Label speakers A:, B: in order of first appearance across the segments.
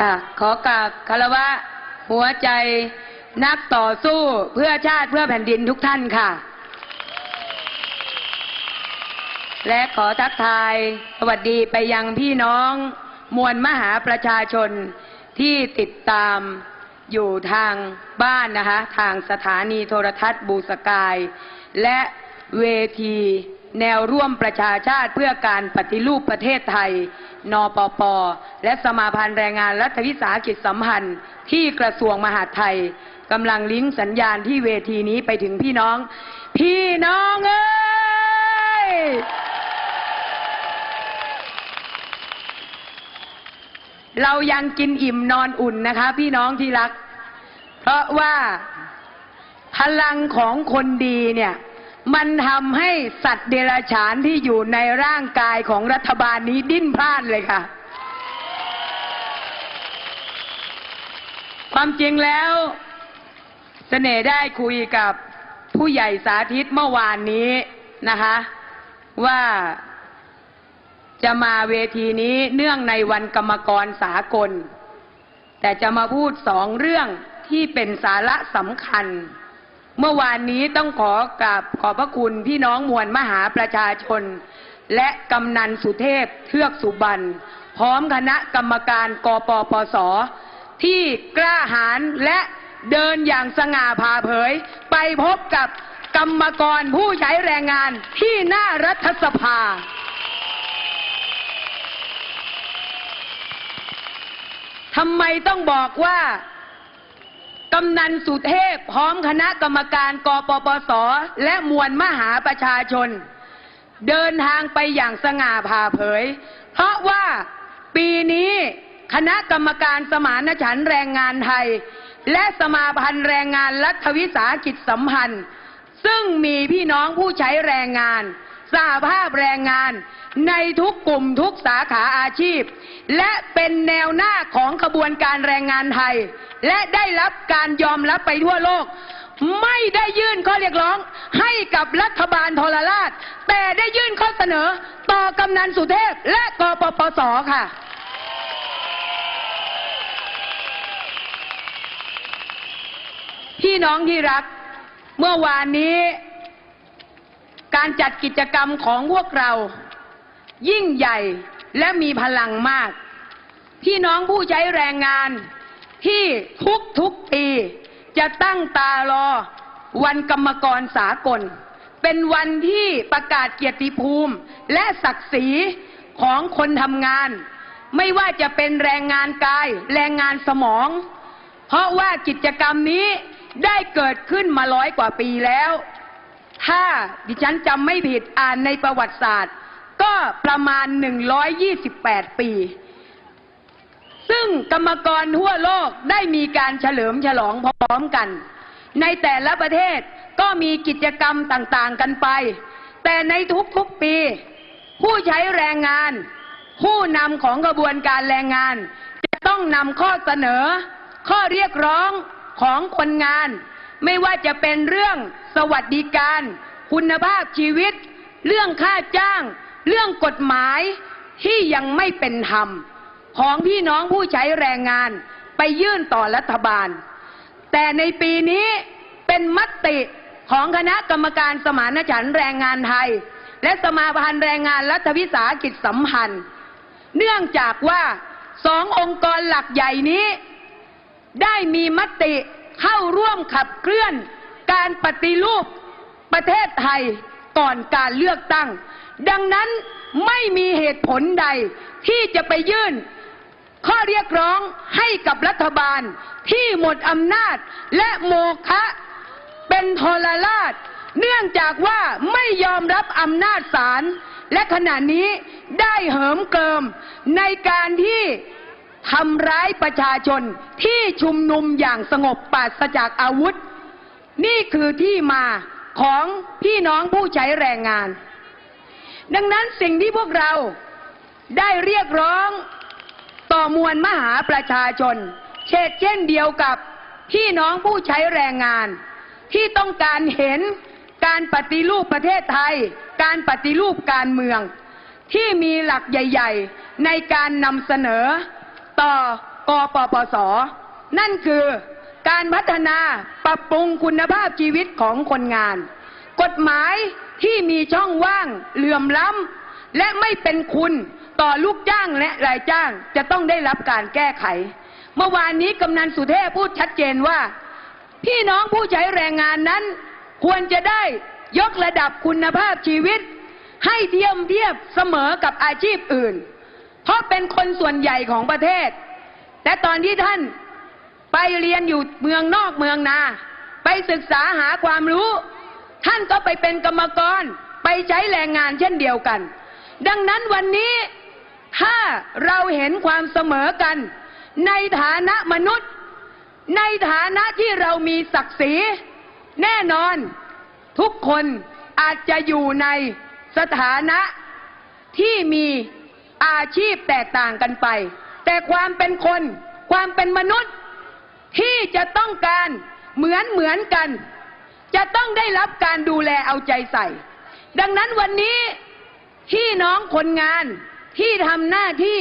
A: ค่ะขอกราบคารวะ หัวใจนักต่อสู้เพื่อชาติเพื่อแผ่นดินทุกท่านค่ะ และขอทักทายสวัสดีไปยังพี่น้องมวลมหาประชาชนที่ติดตามอยู่ทางบ้านนะคะ ทางสถานีโทรทัศน์บูสกาย และเวทีแนวร่วมประชาชาติเพื่อการปฏิรูปประเทศไทย นปป และสมาพันธ์แรงงานรัฐวิสาหกิจสัมพันธ์ที่กระทรวงมหาดไทยกำลังลิงก์สัญญาณที่เวทีนี้ไปถึงพี่น้อง พี่น้องเอ้ยเรายังกินอิ่มนอนอุ่นนะคะ พี่น้องที่รัก เพราะว่าพลังของคนดีเนี่ย มันทำให้สัตว์เดรัจฉานที่อยู่ในร่างกายของรัฐบาลนี้ดิ้นพล่านเลยค่ะ ความจริงแล้วเสน่ห์ได้คุยกับผู้ใหญ่สาธิตเมื่อวานนี้นะคะ ว่าจะมาเวทีนี้เนื่องในวันกรรมกรสากล แต่จะมาพูดสองเรื่องที่เป็นสาระสำคัญ เมื่อวานนี้ต้องขอกราบขอบพระคุณพี่น้องมวลมหาประชาชน และกำนันสุเทพเทือกสุบรรณพร้อมคณะกรรมการกปปส ที่กล้าหาญและเดินอย่างสง่าผ่าเผย ไปพบกับกรรมกรผู้ใช้แรงงานที่หน้ารัฐสภา ทำไมต้องบอกว่า กำนันสุเทพพร้อมคณะกรรมการกปปส และมวลมหาประชาชน เดินทางไปอย่างสง่าผ่าเผย เพราะว่าปีนี้คณะกรรมการสมานฉันแรงงานไทย และสมาพันธ์แรงงานรัฐวิสาหกิจสัมพันธ์ ซึ่งมีพี่น้องผู้ใช้แรงงาน สหภาพแรงงาน ในทุกกลุ่มทุกสาขาอาชีพ และเป็นแนวหน้าของขบวนการแรงงานไทย และได้รับการยอมรับไปทั่วโลก ไม่ได้ยื่นข้อเรียกร้องให้กับรัฐบาลทรราช แต่ได้ยื่นข้อเสนอต่อกำนันสุเทพและกปปสค่ะพี่น้องที่รัก เมื่อวานนี้ การจัดกิจกรรมของพวกเรา ยิ่งใหญ่และมีพลังมาก พี่น้องผู้ใช้แรงงานที่ทุกทุกปีจะตั้งตารอวันกรรมกรสากล เป็นวันที่ประกาศเกียรติภูมิ และศักดิ์ศรีของคนทำงาน ไม่ว่าจะเป็นแรงงานกาย แรงงานสมอง เพราะว่ากิจกรรมนี้ได้เกิดขึ้นมาร้อยกว่าปีแล้ว ถ้าดิฉันจำไม่ผิดอ่านในประวัติศาสตร์ ก็ประมาณ 128 ปี ซึ่งกรรมกรทั่วโลกได้มีการเฉลิมฉลองพร้อมกัน ในแต่ละประเทศก็มีกิจกรรมต่างๆกันไป แต่ในทุกๆปี ผู้ใช้แรงงาน ผู้นำของกระบวนการแรงงาน จะต้องนำข้อเสนอ ข้อเรียกร้องของคนงาน ไม่ว่าจะเป็นเรื่องสวัสดิการ คุณภาพชีวิต เรื่องค่าจ้าง เรื่องกฎหมายที่ยังไม่เป็นธรรม ของพี่น้องผู้ใช้แรงงานไปยื่นต่อรัฐบาล แต่ในปีนี้เป็นมติของคณะกรรมการสมานฉันท์แรงงานไทย และสมาพันธ์แรงงานรัฐวิสาหกิจสัมพันธ์ เนื่องจากว่าสององค์กรหลักใหญ่นี้ ได้มีมติ เข้าร่วมขับเคลื่อนการปฏิรูปประเทศไทยก่อนการเลือกตั้ง ดังนั้นไม่มีเหตุผลใดที่จะไปยื่น ข้อเรียกร้องให้กับรัฐบาลที่หมดอำนาจและโมฆะเป็นทรราช เนื่องจากว่าไม่ยอมรับอำนาจศาลและขณะนี้ได้เหิมเกิมในการที่ ทำร้ายประชาชนที่ชุมนุมอย่างสงบปราศจากอาวุธ นี่คือที่มาของพี่น้องผู้ใช้แรงงาน ดังนั้นสิ่งที่พวกเราได้เรียกร้องต่อมวลมหาประชาชน เช่นเช่นเดียวกับพี่น้องผู้ใช้แรงงาน ที่ต้องการเห็นการปฏิรูปประเทศไทย การปฏิรูปการเมือง ที่มีหลักใหญ่ ๆ ในการนำเสนอ ต่อกปปส นั่นคือการพัฒนาปรับปรุงคุณภาพชีวิตของคนงาน กฎหมายที่มีช่องว่างเหลื่อมล้ำและไม่เป็นคุณต่อลูกจ้างและรายจ้างจะต้องได้รับการแก้ไข เมื่อวานนี้กำนันสุเทพพูดชัดเจนว่า พี่น้องผู้ใช้แรงงานนั้น ควรจะได้ยกระดับคุณภาพชีวิต ให้เทียมเทียบเสมอกับอาชีพอื่น เพราะเป็นคนส่วนใหญ่ของประเทศแต่ตอนที่ท่านไปเรียนอยู่เมืองนอกเมืองนา ไปศึกษาหาความรู้ ท่านก็ไปเป็นกรรมกร ไปใช้แรงงานเช่นเดียวกัน ดังนั้นวันนี้ถ้าเราเห็นความเสมอกัน ในฐานะมนุษย์ ในฐานะที่เรามีศักดิ์ศรี แน่นอน ทุกคนอาจจะอยู่ในสถานะที่มี อาชีพแตกต่างกันไป แต่ความเป็นคน ความเป็นมนุษย์ ที่จะต้องการเหมือนเหมือนกัน จะต้องได้รับการดูแลเอาใจใส่ ดังนั้นวันนี้พี่น้องคนงานที่ทำหน้าที่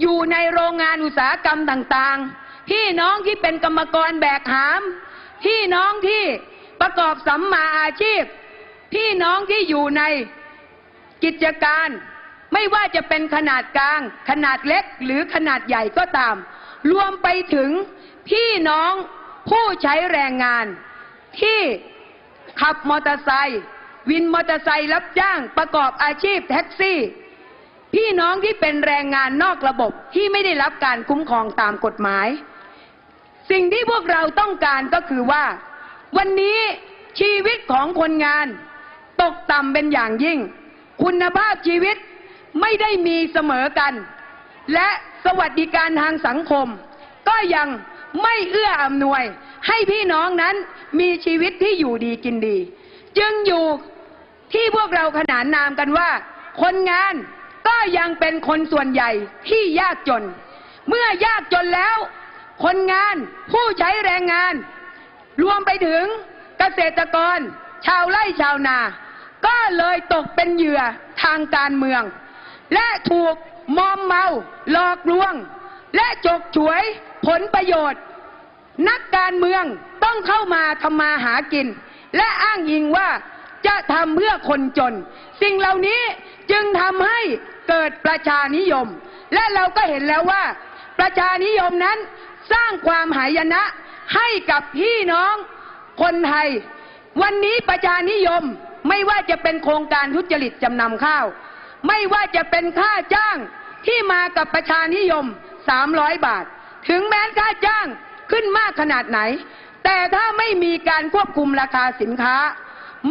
A: อยู่ในโรงงานอุตสาหกรรมต่างๆ พี่น้องที่เป็นกรรมกรแบกหาม พี่น้องที่ประกอบสัมมาอาชีพ พี่น้องที่อยู่ในกิจการ ไม่ว่าจะเป็นขนาดกลาง ขนาดเล็กหรือขนาดใหญ่ก็ตาม รวมไปถึงพี่น้องผู้ใช้แรงงาน ที่ขับมอเตอร์ไซค์วินมอเตอร์ไซค์รับจ้างประกอบอาชีพแท็กซี่ พี่น้องที่เป็นแรงงานนอกระบบที่ไม่ได้รับการคุ้มครองตามกฎหมาย สิ่งที่พวกเราต้องการก็คือว่า วันนี้ชีวิตของคนงาน ตกต่ำเป็นอย่างยิ่ง คุณภาพชีวิต ไม่ได้มีเสมอกัน และสวัสดิการทางสังคม ก็ยังไม่เอื้ออำนวย ให้พี่น้องนั้นมีชีวิตที่อยู่ดีกินดี จึงอยู่ที่พวกเราขนานนามกันว่า คนงานก็ยังเป็นคนส่วนใหญ่ที่ยากจน เมื่อยากจนแล้ว คนงานผู้ใช้แรงงาน รวมไปถึงเกษตรกร ชาวไร่ชาวนา ก็เลยตกเป็นเหยื่อทางการเมือง และถูกมอมเมา หลอกลวง และจกฉวยผลประโยชน์ นักการเมืองต้องเข้ามาทำมาหากิน และอ้างอิงว่าจะทำเพื่อคนจน สิ่งเหล่านี้จึงทำให้เกิดประชานิยม และเราก็เห็นแล้วว่า ประชานิยมนั้นสร้างความหายนะให้กับพี่น้องคนไทย วันนี้ประชานิยมไม่ว่าจะเป็นโครงการทุจริตจำนำข้าว ไม่ว่าจะเป็นค่าจ้างที่มากับประชานิยม 300 บาท ถึงแม้ค่าจ้างขึ้นมากขนาดไหน แต่ถ้าไม่มีการควบคุมราคาสินค้า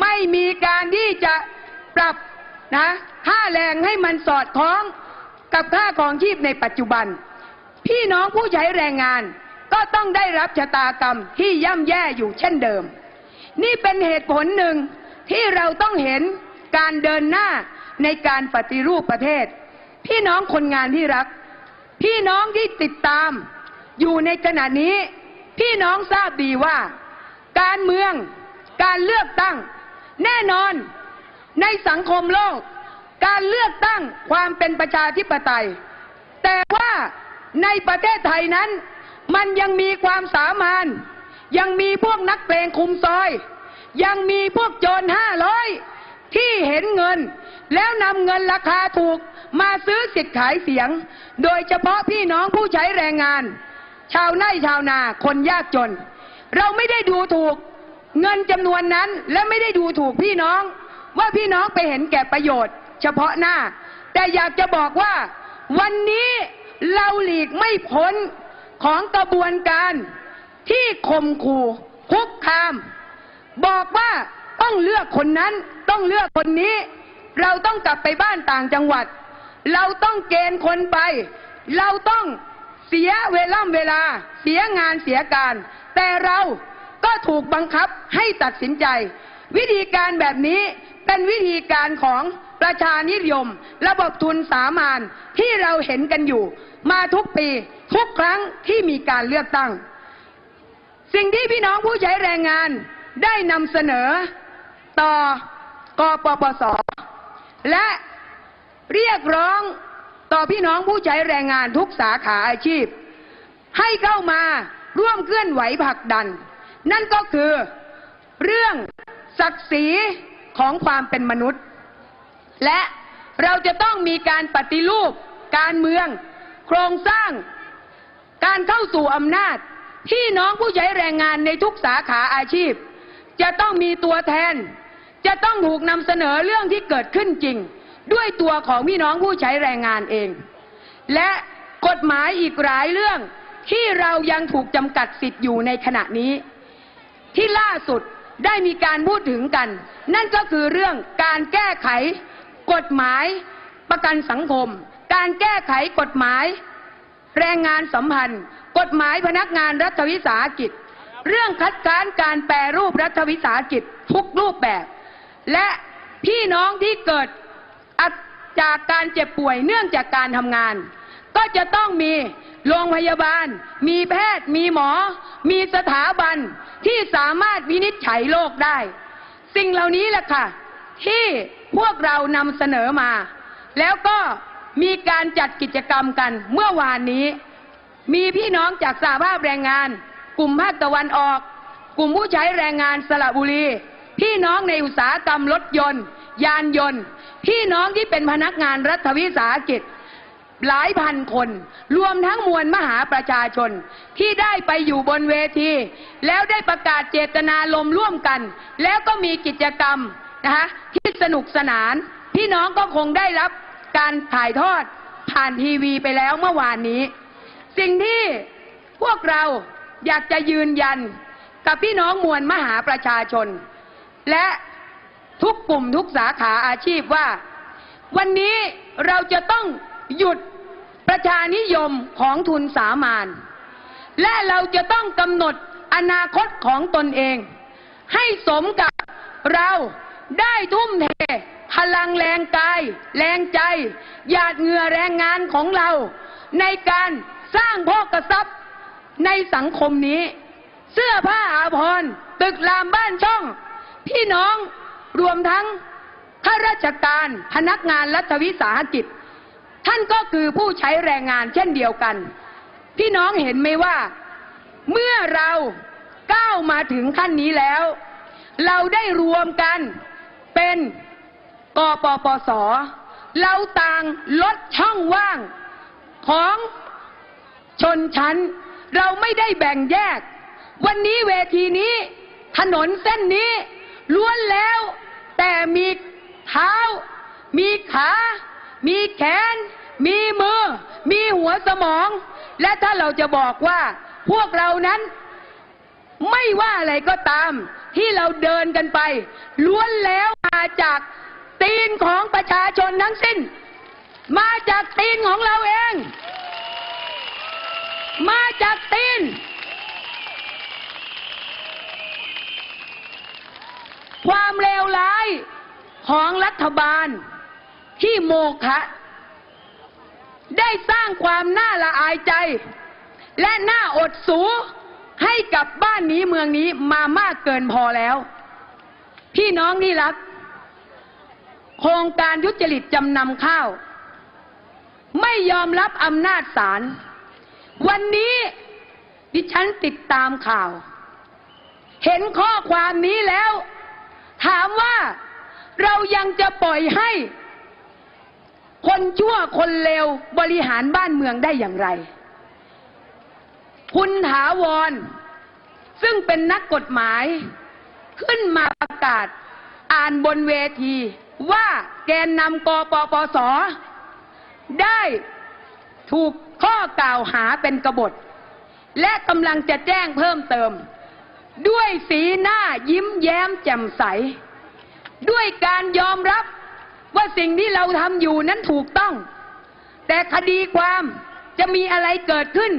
A: ไม่มีการที่จะปรับนะค่าแรงให้มันสอดคล้องกับค่าของชีพในปัจจุบัน พี่น้องผู้ใช้แรงงานก็ต้องได้รับชะตากรรมที่ย่ำแย่อยู่เช่นเดิม นี่เป็นเหตุผลหนึ่งที่เราต้องเห็นการเดินหน้า ในการปฏิรูปประเทศ พี่น้องคนงานที่รัก พี่น้องที่ติดตาม อยู่ในขณะนี้ พี่น้องทราบดีว่า การเมือง การเลือกตั้ง แน่นอน ในสังคมโลก การเลือกตั้งความเป็นประชาธิปไตย แต่ว่าในประเทศไทยนั้น มันยังมีความสามารถยังมีพวกนักเพลงคุมซอย ยังมีพวกโจรห้าร้อย ที่เห็นเงิน แล้วนำเงินราคาถูกมาซื้อสิทธิ์ขายเสียง โดยเฉพาะพี่น้องผู้ใช้แรงงาน ชาวไร่ชาวนาคนยากจน เราไม่ได้ดูถูกเงินจำนวนนั้นและไม่ได้ดูถูกพี่น้อง ว่าพี่น้องไปเห็นแก่ประโยชน์ เฉพาะหน้า แต่อยากจะบอกว่า วันนี้เราหลีกไม่พ้นของกระบวนการที่ข่มขู่คุกคาม บอกว่า ต้องเลือกคนนั้นต้องเลือกคนนี้ เราต้องกลับไปบ้านต่างจังหวัด เราต้องเกณฑ์คนไป เราต้องเสียเวล่ำเวลา เสียงานเสียการ แต่เราก็ถูกบังคับให้ตัดสินใจ วิธีการแบบนี้เป็นวิธีการของประชานิยม ระบบทุนสามานที่เราเห็นกันอยู่ มาทุกปีทุกครั้งที่มีการเลือกตั้ง สิ่งที่พี่น้องผู้ใช้แรงงานได้นำเสนอ ต่อกปปส และเรียกร้องต่อพี่น้องผู้ใช้แรงงานทุกสาขาอาชีพ ให้เข้ามาร่วมเคลื่อนไหวผลักดัน นั่นก็คือเรื่องศักดิ์ศรีของความเป็นมนุษย์ และเราจะต้องมีการปฏิรูป การเมือง โครงสร้าง การเข้าสู่อำนาจ พี่น้องผู้ใช้แรงงานในทุกสาขาอาชีพ จะต้องมีตัวแทน จะต้องถูกนำเสนอเรื่องที่เกิดขึ้นจริง ด้วยตัวของพี่น้องผู้ใช้แรงงานเอง และกฎหมายอีกหลายเรื่องที่เรายังถูกจำกัดสิทธิ์อยู่ในขณะนี้ ที่ล่าสุดได้มีการพูดถึงกัน นั่นก็คือเรื่องการแก้ไข กฎหมายประกันสังคม การแก้ไขกฎหมาย แรงงานสัมพันธ์ กฎหมายพนักงานรัฐวิสาหกิจ เรื่องคัดค้านการแปรรูปรัฐวิสาหกิจทุกรูปแบบ และพี่น้องที่เกิดจากการเจ็บป่วยเนื่องจากการทำงาน ก็จะต้องมีโรงพยาบาล มีแพทย์ มีหมอ มีสถาบันที่สามารถวินิจฉัยโรคได้ สิ่งเหล่านี้แหละค่ะ ที่พวกเรานำเสนอมา แล้วก็มีการจัดกิจกรรมกันเมื่อวานนี้ มีพี่น้องจากสาภาพแรงงาน กลุ่มภาคตะวันออก กลุ่มผู้ใช้แรงงานสระบุรี พี่น้องในอุตสาหกรรมรถยนต์ ยานยนต์ พี่น้องที่เป็นพนักงานรัฐวิสาหกิจ หลายพันคน รวมทั้งมวลมหาประชาชน ที่ได้ไปอยู่บนเวที แล้วได้ประกาศเจตนาลมร่วมกัน แล้วก็มีกิจกรรมนะคะที่สนุกสนาน พี่น้องก็คงได้รับการถ่ายทอดผ่านทีวีไปแล้วเมื่อวานนี้ สิ่งที่พวกเราอยากจะยืนยันกับพี่น้องมวลมหาประชาชน และทุกกลุ่มทุกสาขาอาชีพว่า วันนี้เราจะต้องหยุดประชานิยมของทุนสามานและเราจะต้องกำหนดอนาคตของตนเอง ให้สมกับเราได้ทุ่มเท พลังแรงกาย แรงใจ หยาดเหงื่อแรงงานของเรา ในการสร้างพ่อกระซับในสังคมนี้ เสื้อผ้าอาภรณ์ตึกรามบ้านช่อง พี่น้องรวมทั้งข้าราชการพนักงานรัฐวิสาหกิจ ท่านก็คือผู้ใช้แรงงานเช่นเดียวกัน พี่น้องเห็นไหมว่า เมื่อเราก้าวมาถึงขั้นนี้แล้ว เราได้รวมกันเป็นกปปส เราต่างลดช่องว่างของชนชั้น เราไม่ได้แบ่งแยก วันนี้เวทีนี้ ถนนเส้นนี้ ล้วนแล้ว แต่มีเท้า มีขา มีแขน มีมือ มีหัวสมอง และถ้าเราจะบอกว่าพวกเรานั้น ไม่ว่าอะไรก็ตาม ที่เราเดินกันไป ล้วนแล้วมาจากตีนของประชาชนทั้งสิ้น มาจากตีนของเราเอง มาจากตีน ความเลวร้ายของรัฐบาลที่โมฆะได้สร้างความน่าละอายใจ และน่าอดสูให้กับบ้านนี้เมืองนี้มามากเกินพอแล้ว พี่น้องที่รัก โครงการยุจริตจำนำข้าว ไม่ยอมรับอำนาจศาลวันนี้ดิฉันติดตามข่าว เห็นข้อความนี้แล้ว ถามว่าเรายังจะปล่อยให้ คนชั่วคนเลวบริหารบ้านเมืองได้อย่างไร คุณถาวร ซึ่งเป็นนักกฎหมาย ขึ้นมาประกาศอ่านบนเวที ว่าแกนนำกปปส ได้ถูกข้อกล่าวหาเป็นกบฏ และกำลังจะแจ้งเพิ่มเติม ด้วยสีหน้ายิ้มแย้มแจ่มใส ด้วยการยอมรับว่าสิ่งที่เราทำอยู่นั้นถูกต้อง แต่คดีความจะมีอะไรเกิดขึ้น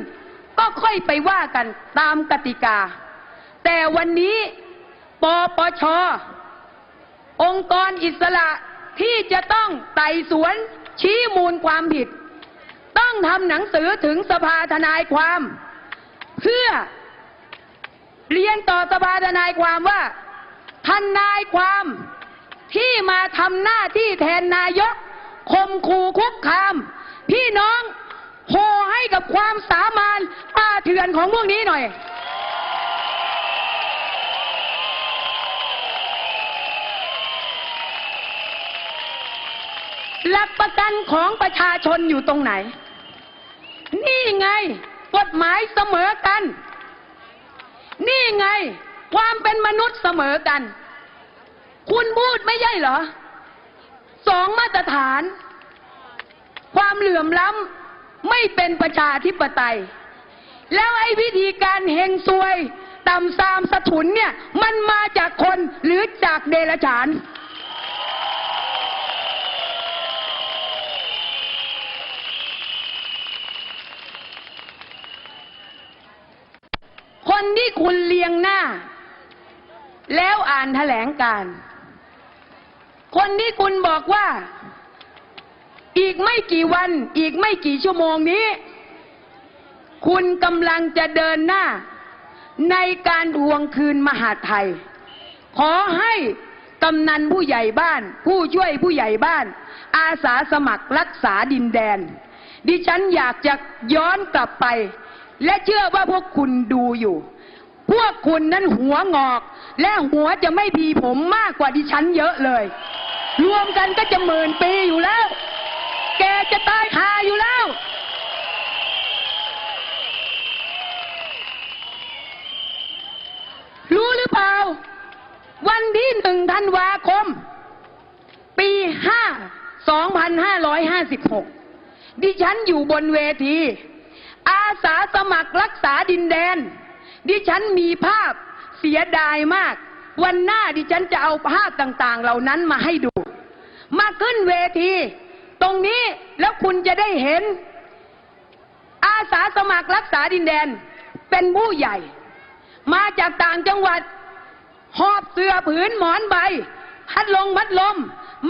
A: ก็ค่อยไปว่ากันตามกติกา แต่วันนี้ปปชองค์กรอิสระที่จะต้องไต่สวนชี้มูลความผิด ต้องทำหนังสือถึงสภาทนายความ เพื่อ เรียนต่อสภาทนายความว่าทนายความที่มาทำหน้าที่แทนนายกคมคูคุกคาม พี่น้องโหให้กับความสามานป่าเถื่อนของพวกนี้หน่อย หลักประกันของประชาชนอยู่ตรงไหน นี่ไง กฎหมายเสมอกัน นี่ไง ความเป็นมนุษย์เสมอกัน คุณพูดไม่ใช่เหรอ สองมาตรฐาน ความเหลื่อมล้ำไม่เป็นประชาธิปไตย แล้วไอ้วิธีการเฮงซวยต่ำซามสะทุนเนี่ย มันมาจากคนหรือจากเดรัจฉาน คนที่คุณเลียงหน้า แล้วอ่านแถลงการ คนที่คุณบอกว่า อีกไม่กี่วัน อีกไม่กี่ชั่วโมงนี้ คุณกำลังจะเดินหน้า ในการทวงคืนมหาไทย ขอให้กำนันผู้ใหญ่บ้าน ผู้ช่วยผู้ใหญ่บ้าน อาสาสมัครรักษาดินแดน ดิฉันอยากจะย้อนกลับไป และเชื่อว่าพวกคุณดูอยู่ พวกคุณนั้นหัวงอก และหัวจะไม่พีผมมากกว่าดิฉันเยอะเลย รวมกันก็จะหมื่นปีอยู่แล้ว แกจะตายหาอยู่แล้ว รู้หรือเปล่า วันที่หนึ่งธันวาคม ปีห้าสองพันห้าร้อยห้าสิบหกดิฉันอยู่บนเวที อาสาสมัครรักษาดินแดน ดิฉันมีภาพเสียดายมาก วันหน้าดิฉันจะเอาภาพต่างๆ เหล่านั้นมาให้ดู มาขึ้นเวที ตรงนี้แล้วคุณจะได้เห็น อาสาสมัครรักษาดินแดนเป็นผู้ใหญ่ มาจากต่างจังหวัด หอบเสื้อผืนหมอนใบ พัดลงพัดลม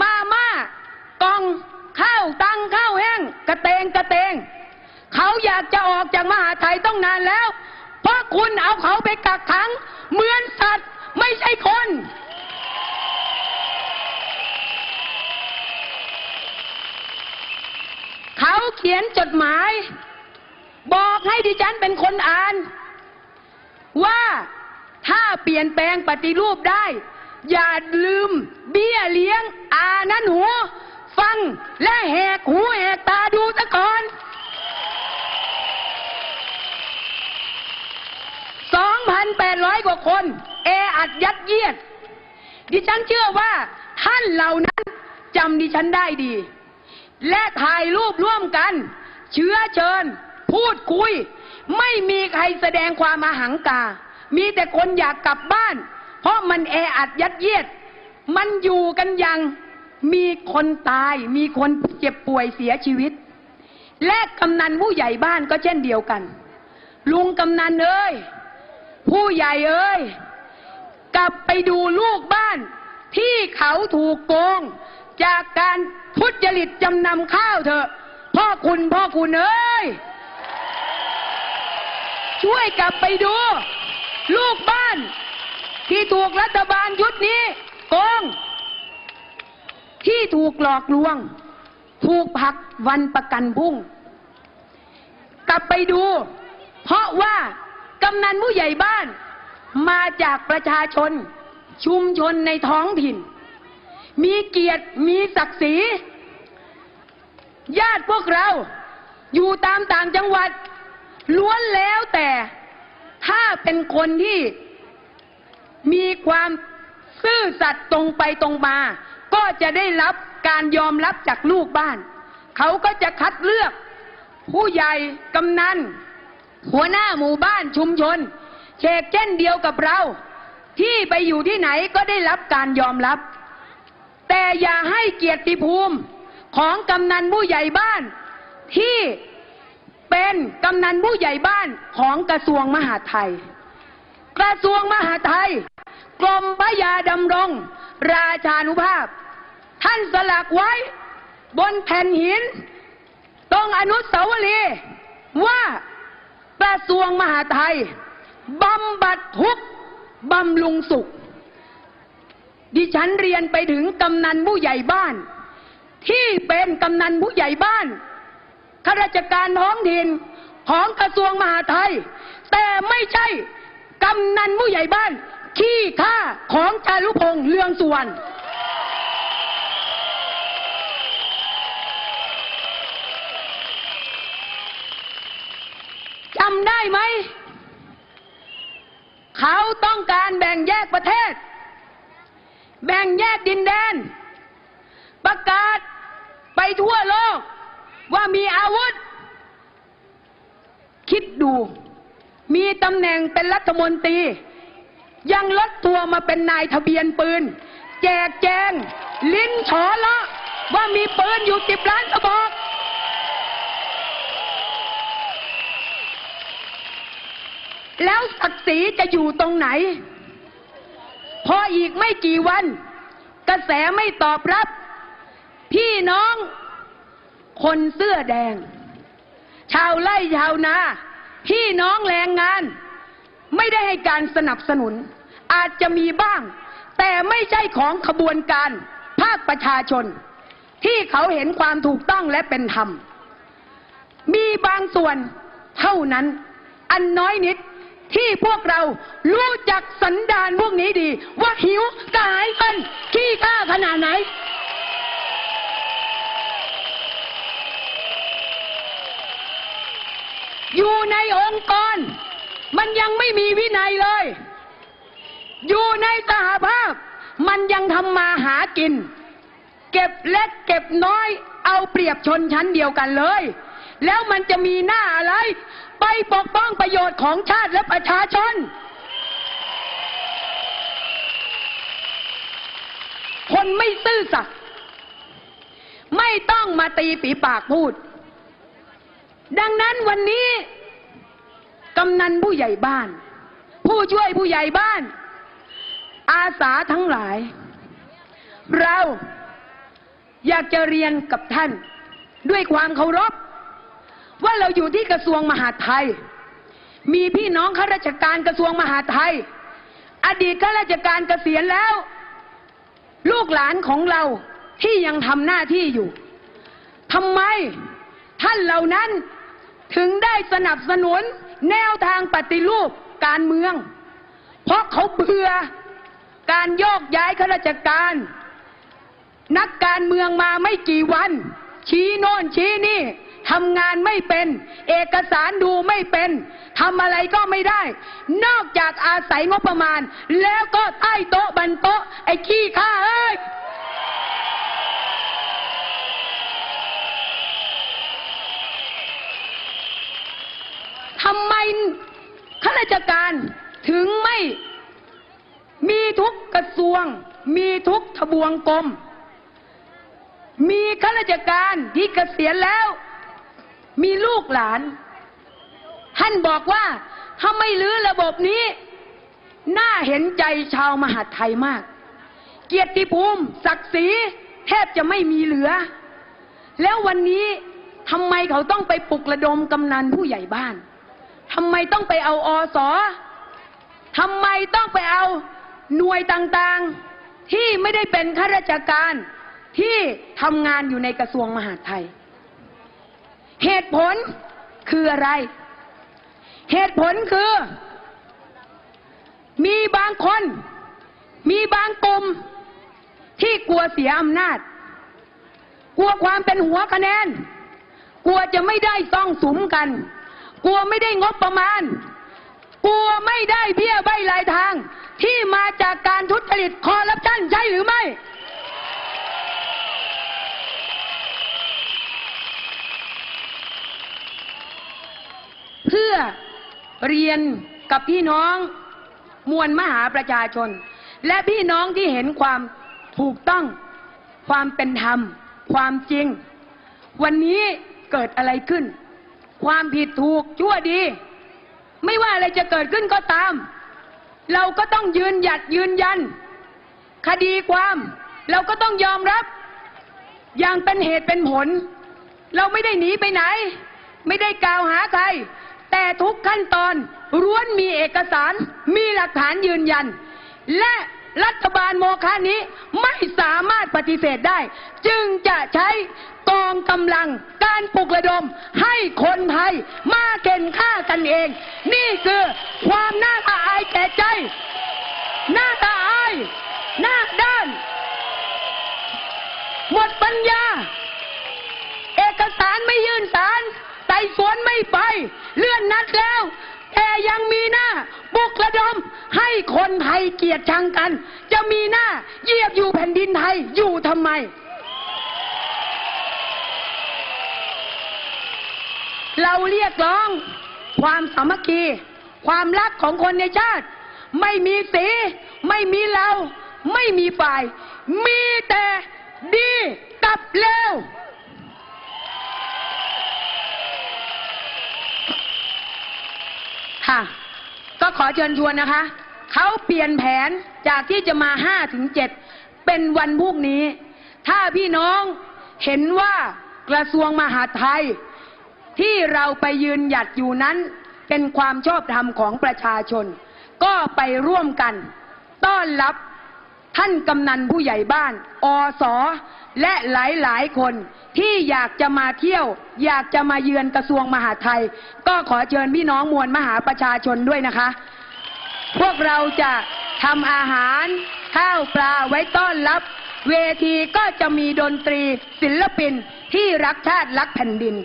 A: มาม่ากองข้าวตังข้าวแห้ง กระเตงกระเตง เขาอยากจะออกจากมหาไทยต้องนานแล้ว เพราะคุณเอาเขาไปกักขัง เหมือนสัตว์ไม่ใช่คน เขาเขียนจดหมาย บอกให้ดิฉันเป็นคนอ่าน ว่าถ้าเปลี่ยนแปลงปฏิรูปได้ อย่าลืมเบี้ยเลี้ยงอานั้นหัวฟังและแหกหูแหกตาดูซะก่อน 2,800 กว่าคน แออัดยัดเยียด ดิฉันเชื่อว่าท่านเหล่านั้นจำดิฉันได้ดี และถ่ายรูปร่วมกัน เชื้อเชิญ พูดคุย ไม่มีใครแสดงความอาหังกา มีแต่คนอยากกลับบ้าน เพราะมันแออัดยัดเยียด มันอยู่กันอย่างมีคนตาย มีคนเจ็บป่วยเสียชีวิต และกำนันผู้ใหญ่บ้านก็เช่นเดียวกัน ลุงกำนันเอ้ย ผู้ใหญ่เอ้ย กลับไปดูลูกบ้าน ที่เขาถูกโกง จากการทุจริตจำนำข้าวเถอะ พ่อคุณพ่อคุณเอ้ย ช่วยกลับไปดู ลูกบ้าน ที่ถูกรัฐบาลยุดนี้ โกง ที่ถูกหลอกลวง ถูกผักวันประกันพุ่ง กลับไปดู เพราะว่า กำนันผู้ใหญ่บ้าน มาจากประชาชน ชุมชนในท้องถิ่น มีเกียรติมีศักดิ์ศรี ญาติพวกเราอยู่ตามต่างจังหวัด ล้วนแล้วแต่ถ้าเป็นคนที่มีความซื่อสัตย์ตรงไปตรงมา ก็จะได้รับการยอมรับจากลูกบ้าน เขาก็จะคัดเลือก ผู้ใหญ่กำนัน หัวหน้าหมู่บ้านชุมชนเชกเช่นเดียวกับเรา ที่ไปอยู่ที่ไหนก็ได้รับการยอมรับ แต่อย่าให้เกียรติภูมิของกำนันผู้ใหญ่บ้านที่เป็นกำนันผู้ใหญ่บ้านของกระทรวงมหาดไทย กระทรวงมหาดไทย กรมพระยาดำรง ราชานุภาพ ท่านสลักไว้บนแผ่นหิน ตรงอนุสาวรีย์ว่า กระทรวงมหาดไทยบำบัดทุกบำรุงสุข ดิฉันเรียนไปถึงกำนันผู้ใหญ่บ้าน ที่เป็นกำนันผู้ใหญ่บ้านข้าราชการท้องถิ่นของกระทรวงมหาดไทย แต่ไม่ใช่กำนันผู้ใหญ่บ้าน ขี้ข้าของจารุพงษ์เลืองสุวรรณ จำได้ไหม เขาต้องการแบ่งแยกประเทศ แบ่งแยกดินแดน ประกาศไปทั่วโลก ว่ามีอาวุธ คิดดู มีตำแหน่งเป็นรัฐมนตรี ยังลดตัวมาเป็นนายทะเบียนปืน แจกแจง ลิ้นฉอละว่ามีปืนอยู่สิบล้านกระบอก แล้วศักดิ์ศรีจะอยู่ตรงไหน พออีกไม่กี่วัน กระแสไม่ตอบรับ พี่น้องคนเสื้อแดง ชาวไร่ชาวนา พี่น้องแรงงาน ไม่ได้ให้การสนับสนุน อาจจะมีบ้าง แต่ไม่ใช่ของขบวนการภาคประชาชน ที่เขาเห็นความถูกต้องและเป็นธรรม มีบางส่วนเท่านั้น อันน้อยนิด ที่พวกเรารู้จักสันดานพวกนี้ดี ว่าหิวกระหายเงินขี้ข้าขนาดไหน อยู่ในองค์กร มันยังไม่มีวินัยเลย อยู่ในสหภาพ มันยังทำมาหากิน เก็บเล็กเก็บน้อยเอาเปรียบชนชั้นเดียวกันเลย แล้วมันจะมีหน้าอะไร ไปปกป้องประโยชน์ของชาติและประชาชน คนไม่ซื่อสัตย์ไม่ต้องมาตีปีปากพูด ดังนั้นวันนี้กำนันผู้ใหญ่บ้าน ผู้ช่วยผู้ใหญ่บ้าน อาสาทั้งหลาย เราอยากจะเรียนกับท่าน ด้วยความเคารพ ว่าเราอยู่ที่กระทรวงมหาดไทย มีพี่น้องข้าราชการกระทรวงมหาดไทย อดีตข้าราชการเกษียณแล้ว ลูกหลานของเราที่ยังทำหน้าที่อยู่ทำไมท่านเหล่านั้นถึงได้สนับสนุนแนวทางปฏิรูปการเมือง เพราะเขาเบื่อการโยกย้ายข้าราชการ นักการเมืองมาไม่กี่วัน ชี้โน่นชี้นี่ ทำงานไม่เป็น เอกสารดูไม่เป็นทำอะไรก็ไม่ได้ นอกจากอาศัยงบประมาณ แล้วก็ใต้โต๊ะบันโต๊ะ ไอ้ขี้ข้าเอ้ยทำไมข้าราชการถึงไม่มีทุกกระทรวง มีทุกทบวงกรมมีข้าราชการที่เกษียณแล้ว มีลูกหลาน ท่านบอกว่าถ้าไม่ลื้อระบบนี้ น่าเห็นใจชาวมหาไทยมาก เกียรติภูมิศักดิ์ศรีแทบจะไม่มีเหลือ แล้ววันนี้ทำไมเขาต้องไปปลุกระดมกำนันผู้ใหญ่บ้านทำไมต้องไปเอาอสอทำไมต้องไปเอาหน่วยต่างๆ ที่ไม่ได้เป็นข้าราชการที่ทำงานอยู่ในกระทรวงมหาดไทย เหตุผลคืออะไร เหตุผลคือ มีบางคน มีบางกลุ่ม ที่กลัวเสียอำนาจ กลัวความเป็นหัวคะแนน กลัวจะไม่ได้ซ่องสุมกัน กลัวไม่ได้งบประมาณ กลัวไม่ได้เบี้ยใบรายทาง ที่มาจากการทุจริตคอร์รัปชันใช่หรือไม่ พื่อเรียนกับพี่น้องมวลมหาประชาชน และพี่น้องที่เห็นความถูกต้อง ความเป็นธรรม ความจริง วันนี้เกิดอะไรขึ้น ความผิดถูกชั่วดี ไม่ว่าอะไรจะเกิดขึ้นก็ตาม เราก็ต้องยืนหยัดยืนยัน คดีความเราก็ต้องยอมรับ อย่างเป็นเหตุเป็นผล เราไม่ได้หนีไปไหน ไม่ได้กล่าวหาใคร แต่ทุกขั้นตอนล้วนมีเอกสารมีหลักฐานยืนยัน และรัฐบาลโมฆะนี้ไม่สามารถปฏิเสธได้ จึงจะใช้กองกำลังการปลุกระดมให้คนไทยมาเก่นฆ่ากันเอง นี่คือความน่าละอายแก่ใจหน้าตาอาย หน้าด้าน หมดปัญญา เอกสารไม่ยื่นสาร ไต่สวนไม่ไป เลื่อนนัดแล้ว แต่ยังมีหน้าบุกระดม ให้คนไทยเกลียดชังกัน จะมีหน้าเยียบอยู่แผ่นดินไทยอยู่ทำไม เราเรียกร้อง ความสามัคคี ความรักของคนในชาติ ไม่มีสี ไม่มีเรา ไม่มีฝ่าย มีแต่ดีกับเลว ค่ะ ก็ขอเชิญชวนนะคะ เขาเปลี่ยนแผนจากที่จะมาห้าถึงเจ็ดเป็นวันพรุ่งนี้ ถ้าพี่น้องเห็นว่ากระทรวงมหาดไทย ที่เราไปยืนหยัดอยู่นั้น เป็นความชอบธรรมของประชาชน ก็ไปร่วมกัน ต้อนรับท่านกำนันผู้ใหญ่บ้าน อสอ และหลายๆ คนที่อยากจะมาเที่ยว อยากจะมาเยือนกระทรวงมหาดไทย ก็ขอเชิญพี่น้องมวลมหาประชาชนด้วยนะคะ พวกเราจะทำอาหารข้าวปลาไว้ต้อนรับ เวทีก็จะมีดนตรีศิลปินที่รักชาติรักแผ่นดิน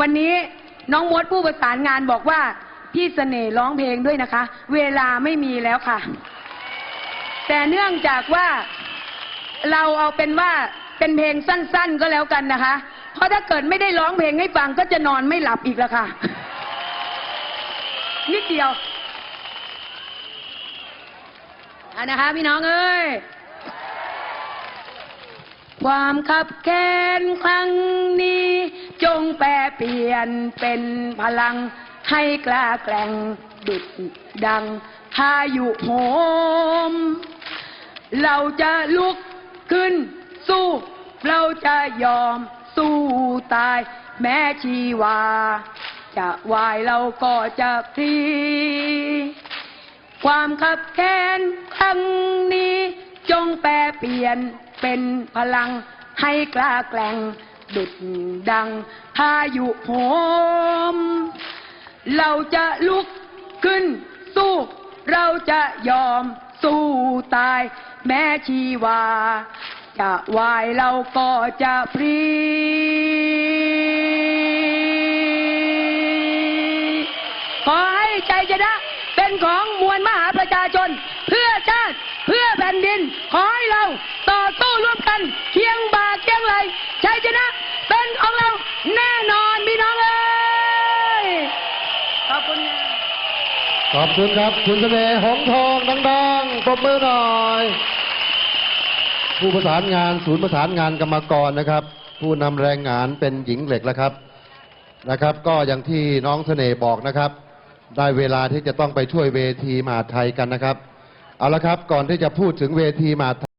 A: วันนี้น้องมดผู้ประสานงานบอกว่าพี่เสน่ห์ร้องเพลงด้วยนะคะ เวลาไม่มีแล้วค่ะ แต่เนื่องจากว่าเราเอาเป็นว่า เป็นเพลงสั้น ๆก็แล้วกันนะคะ เพราะถ้าเกิดไม่ได้ร้องเพลงให้ฟังก็จะนอนไม่หลับอีกแล้วค่ะ นิดเดียวอนะคะพี่น้องเอ้ย ความขับแค้นครั้งนี้ จงแปรเปลี่ยนเป็นพลังให้กล้าแกร่งดุดดังพายุโหม เราจะลุกขึ้น สู้ เราจะยอมสู้ตาย แม้ชีวา จะวายเราก็จะพลีความขับแค้นครั้งนี้ จงแปรเปลี่ยนเป็นพลังให้กล้าแกร่งดุดดังพายุโหม เราจะลุกขึ้นสู้ เราจะยอมสู้ตาย แม้ชีวา จะวายเราก็จะพรีขอให้ใจชนะเป็นของมวลมหาประชาชน เพื่อชาติเพื่อแผ่นดิน ขอให้เราต่อสู้ร่วมกันเคียงบ่าเคียงไหลชัยชนะเป็นของเราแน่นอนพี่น้องเอ้ยขอบคุณ
B: ขอบคุณครับ คุณเสน่ห์หงทองดังๆปรบมือหน่อย ผู้ประสานงานศูนย์ประสานงานกรรมกรนะครับ ผู้นำแรงงานเป็นหญิงเหล็กแล้วครับนะครับ ก็อย่างที่น้องเสน่ห์บอกนะครับ ได้เวลาที่จะต้องไปช่วยเวทีมหาไทยกันนะครับ เอาละครับก่อนที่จะพูดถึงเวทีมหาไทย